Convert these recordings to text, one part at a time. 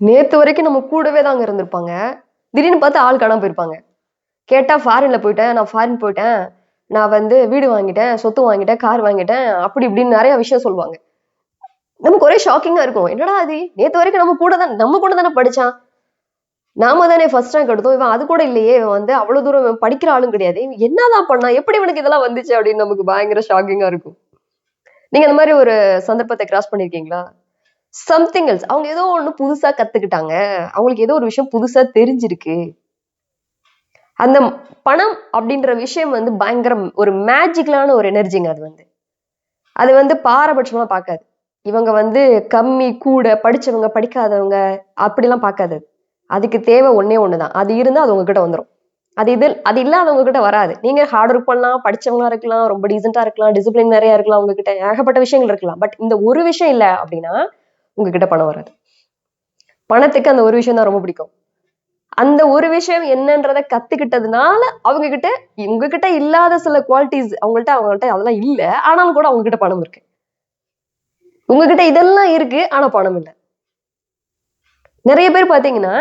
நேத்து வரைக்கும் நம்ம கூடவே தாங்க இருந்திருப்பாங்க. திடீர்னு பார்த்து ஆள் காணாம போயிருப்பாங்க. கேட்டா ஃபாரின்ல போயிட்டேன் நான் ஃபாரின் போயிட்டேன். நான் வந்து வீடு வாங்கிட்டேன் சொத்து வாங்கிட்டேன் கார் வாங்கிட்டேன் அப்படி இப்படின்னு நிறைய விஷயம் சொல்லுவாங்க. நமக்கு ஒரே ஷாக்கிங்கா இருக்கும். என்னடா அது? நேத்து வரைக்கும் நம்ம கூட தான் நம்ம கூட தானே படிச்சான். நாம தானே ஃபர்ஸ்ட் ரேங்க் எடுத்தோம். இவன் அது கூட இல்லையே. இவன் வந்து அவ்வளவு தூரம் படிக்கிற ஆளும் கிடையாது. என்னதான் பண்ணா எப்படி இவனுக்கு இதெல்லாம் வந்துச்சு அப்படின்னு நமக்கு பயங்கர ஷாக்கிங்கா இருக்கும். நீங்க அந்த மாதிரி ஒரு சந்தர்ப்பத்தை கிராஸ் பண்ணிருக்கீங்களா? சம்திங் எல்ஸ் அவங்க ஏதோ ஒண்ணு புதுசா கத்துக்கிட்டாங்க. அவங்களுக்கு ஏதோ ஒரு விஷயம் புதுசா தெரிஞ்சிருக்கு. அந்த பணம் அப்படின்ற விஷயம் வந்து பயங்கரம் ஒரு மேஜிக்கலான ஒரு எனர்ஜிங்க அது வந்து. அது வந்து பாரபட்சமா பார்க்காது. இவங்க வந்து கம்மி கூட படிச்சவங்க படிக்காதவங்க அப்படிலாம் பார்க்காது. அதுக்கு தேவை ஒன்னே ஒண்ணுதான். அது இருந்தா அது உங்ககிட்ட வந்துடும் அது இது அது இல்லாதவங்க கிட்ட வராது. நீங்க ஹார்ட் ஒர்க் பண்ணலாம் படிச்சவங்களா இருக்கலாம் ரொம்ப டீசெண்டா இருக்கலாம் டிசிப்ளின் நிறைய இருக்கலாம் உங்ககிட்ட ஏகப்பட்ட விஷயங்கள் இருக்கலாம். பட் இந்த ஒரு விஷயம் இல்ல அப்படின்னா உங்ககிட்ட பணம் வராது. பணத்துக்கு அந்த ஒரு விஷயம் தான் ரொம்ப பிடிக்கும். அந்த ஒரு விஷயம் என்னன்றத கத்துக்கிட்டதுனால அவங்க கிட்ட உங்ககிட்ட இல்லாத சில குவாலிட்டிஸ் அவங்கள்ட்ட அவங்கள்ட்ட அதெல்லாம் இல்ல. ஆனாலும் கூட அவங்க கிட்ட பணம் இருக்கு. உங்ககிட்ட இதெல்லாம் இருக்கு ஆனா பணம் இல்லை. நிறைய பேர் பாத்தீங்கன்னா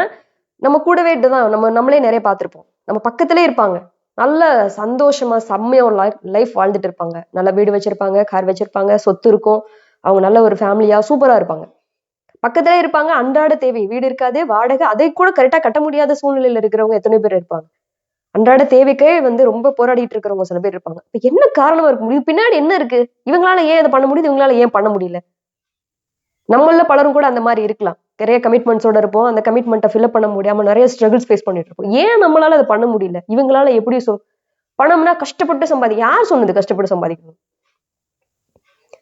நம்ம கூடவே தான் நம்ம நம்மளே நிறைய பார்த்துருப்போம். நம்ம பக்கத்திலே இருப்பாங்க. நல்ல சந்தோஷமா செம்மையா ஒரு லைஃப் லைஃப் வாழ்ந்துட்டு இருப்பாங்க. நல்ல வீடு வச்சிருப்பாங்க கார் வச்சிருப்பாங்க சொத்து இருக்கும். அவங்க நல்ல ஒரு ஃபேமிலியா சூப்பரா இருப்பாங்க. பக்கத்துல இருப்பாங்க அன்றாட தேவை. வீடு இருக்காது வாடகை அதை கூட கரெக்டா கட்ட முடியாத சூழ்நிலையில இருக்கிறவங்க எத்தனை பேர் இருப்பாங்க? அன்றாட தேவைக்கே வந்து ரொம்ப போராடிட்டு இருக்கிறவங்க சில பேர் இருப்பாங்க. இப்ப என்ன காரணமா இருக்க? முடியும் பின்னாடி என்ன இருக்கு? இவங்களால ஏன் இதை பண்ண முடியுது? இவங்களால ஏன் பண்ண முடியல? நம்மள பலரும் கூட அந்த மாதிரி இருக்கலாம். நிறைய கமிட்மெண்ட்ஸோட இருப்போம். அந்த கமிட்மெண்ட்டை ஃபில்அப் பண்ண முடியாம நிறைய ஸ்ட்ரகிள்ஸ் ஃபேஸ் பண்ணிட்டு இருப்போம். ஏன் நம்மளால அதை பண்ண முடியல? இவங்களால எப்படி சொ பணம்னா கஷ்டப்பட்டு சம்பாதி யார் சொன்னது கஷ்டப்பட்டு சம்பாதிக்கணும்?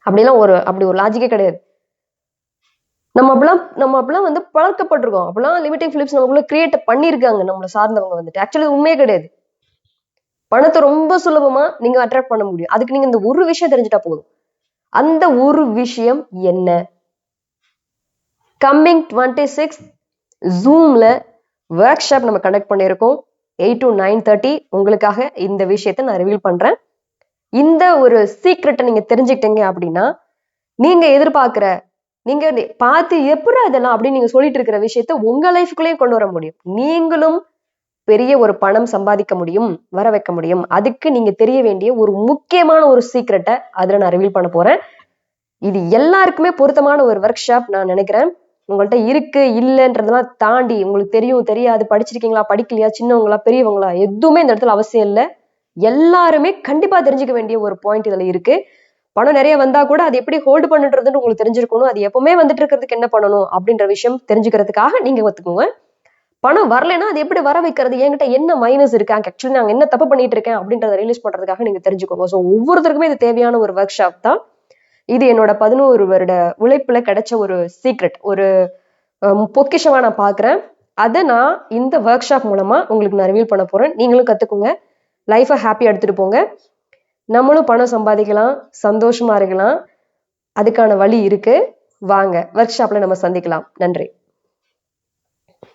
அப்படிலாம் ஒரு அப்படி ஒரு லாஜிக்கே கிடையாது. நம்ம அப்படிலாம் நம்ம அப்படிலாம் வந்து பழக்கப்பட்டிருக்கோம். அப்படிலாம் லிமிட்டிங் பிலிப்ஸ் நமக்குள்ள கிரியேட் பண்ணியிருக்காங்க நம்மளை சார்ந்தவங்க வந்துட்டு. ஆக்சுவலி உண்மையே கிடையாது. பணத்தை ரொம்ப சுலபமா நீங்க அட்ராக்ட் பண்ண முடியும். அதுக்கு நீங்க இந்த ஒரு விஷயம் தெரிஞ்சுட்டா போதும். அந்த ஒரு விஷயம் என்ன? கம்மிங் டுவெண்ட்டி சிக்ஸ் ஜூம்ல ஒர்க் ஷாப் நம்ம கண்டக்ட் பண்ணியிருக்கோம். எயிட் டு நைன் தேர்ட்டி உங்களுக்காக இந்த விஷயத்த நான் ரிவீல் பண்றேன். இந்த ஒரு சீக்ரெட்டை நீங்க தெரிஞ்சுக்கிட்டீங்க அப்படின்னா நீங்க எதிர்பார்க்கிற நீங்க பார்த்து எப்படா இதெல்லாம் அப்படின்னு நீங்க சொல்லிட்டு இருக்கிற விஷயத்த உங்க லைஃபுக்குள்ளேயும் கொண்டு வர முடியும். நீங்களும் பெரிய ஒரு பணம் சம்பாதிக்க முடியும் வர வைக்க முடியும். அதுக்கு நீங்க தெரிய வேண்டிய ஒரு முக்கியமான ஒரு சீக்ரெட்டை அதுல நான் ரிவீல் பண்ண போறேன். இது எல்லாருக்குமே பொருத்தமான ஒரு ஒர்க் ஷாப் நான் நினைக்கிறேன். உங்கள்ட்ட இருக்கு இல்லைன்றதெல்லாம் தாண்டி உங்களுக்கு தெரியும் தெரியாது படிச்சிருக்கீங்களா படிக்கலையா சின்னவங்களா பெரியவங்களா எதுவுமே இந்த இடத்துல அவசியம் இல்லை. எல்லாருமே கண்டிப்பா தெரிஞ்சுக்க வேண்டிய ஒரு பாயிண்ட் இதுல இருக்கு. பணம் நிறைய வந்தா கூட அது எப்படி ஹோல்டு பண்ணுறதுன்னு உங்களுக்கு தெரிஞ்சிருக்கணும். அது எப்பவுமே வந்துட்டு இருக்கிறதுக்கு என்ன பண்ணணும் அப்படின்ற விஷயம் தெரிஞ்சுக்கிறதுக்காக நீங்க ஒத்துக்கோங்க. பணம் வரலைன்னா அது எப்படி வர வைக்கிறது? என்கிட்ட என்ன மைனஸ் இருக்கு? ஆக்சுவலி நாங்க என்ன தப்பு பண்ணிட்டு இருக்கேன் அப்படின்றத ரிலீஸ் பண்றதுக்காக நீங்க தெரிஞ்சுக்கோங்க. ஸோ ஒவ்வொருத்தருக்குமே இது தேவையான ஒரு ஒர்க் ஷாப் தான். இது என்னோட பதினோரு வருட உழைப்புல கிடைச்ச ஒரு சீக்ரெட் ஒரு ஹம், பொக்கிஷமா நான் பாக்குறேன். அதை நான் இந்த ஒர்க் ஷாப் மூலமா உங்களுக்கு நான் ரிவீல் பண்ண போறேன். நீங்களும் கத்துக்கோங்க. லைஃபை ஹாப்பியா எடுத்துட்டு போங்க. நம்மளும் பணம் சம்பாதிக்கலாம் சந்தோஷமா இருக்கலாம். அதுக்கான வழி இருக்கு. வாங்க ஒர்க் ஷாப்ல நம்ம சந்திக்கலாம். நன்றி.